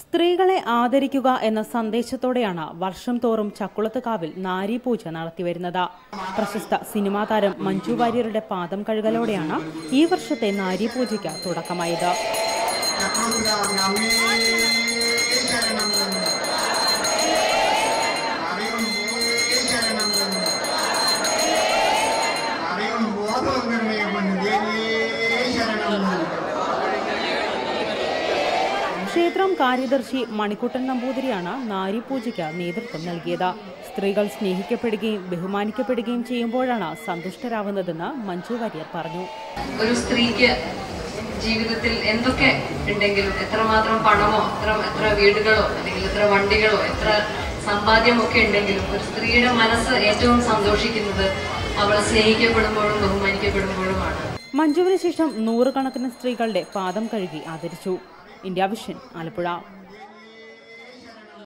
സ്ത്രീകളെ ആദരിക്കുക എന്ന സന്ദേശത്തോടെയാണ് വർഷം തോറും ചക്കുളത്തുകാവിൽ നാരീപൂജ നടത്തിവരുന്നത്. പ്രശസ്ത സിനിമാ താരം മഞ്ജു വാര്യരുടെ പാദം കഴുകലോടെയാണ് ഈ വർഷത്തെ നാരീപൂജയ്ക്ക് തുടക്കമായത്. ക്ഷേത്രം കാര്യദർശി മണിക്കുട്ടൻ നമ്പൂതിരിയാണ് നാരിപൂജയ്ക്ക് നേതൃത്വം നൽകിയത്. സ്ത്രീകൾ സ്നേഹിക്കപ്പെടുകയും ബഹുമാനിക്കപ്പെടുകയും ചെയ്യുമ്പോഴാണ് സന്തുഷ്ടരാകുന്നതെന്ന് മഞ്ജു വാര്യർ പറഞ്ഞു. ഒരു സ്ത്രീക്ക് ജീവിതത്തിൽ എന്തൊക്കെ ഉണ്ടെങ്കിലും എത്രമാത്രം പണമോ എത്ര എത്ര വീടുകളോ അല്ലെങ്കിൽ എത്ര വണ്ടികളോ എത്ര സമ്പാദ്യമൊക്കെ ഉണ്ടെങ്കിലും ഒരു സ്ത്രീയുടെ മനസ്സ് ഏറ്റവും സന്തോഷിക്കുന്നത് അവൾ സ്നേഹിക്കപ്പെടുമ്പോഴും ബഹുമാനിക്കപ്പെടുമ്പോഴുമാണ്. മഞ്ജുവിന് ശേഷം നൂറുകണക്കിന് സ്ത്രീകളുടെ പാദം കഴുകി ആദരിച്ചു. India Vision Alappuzha.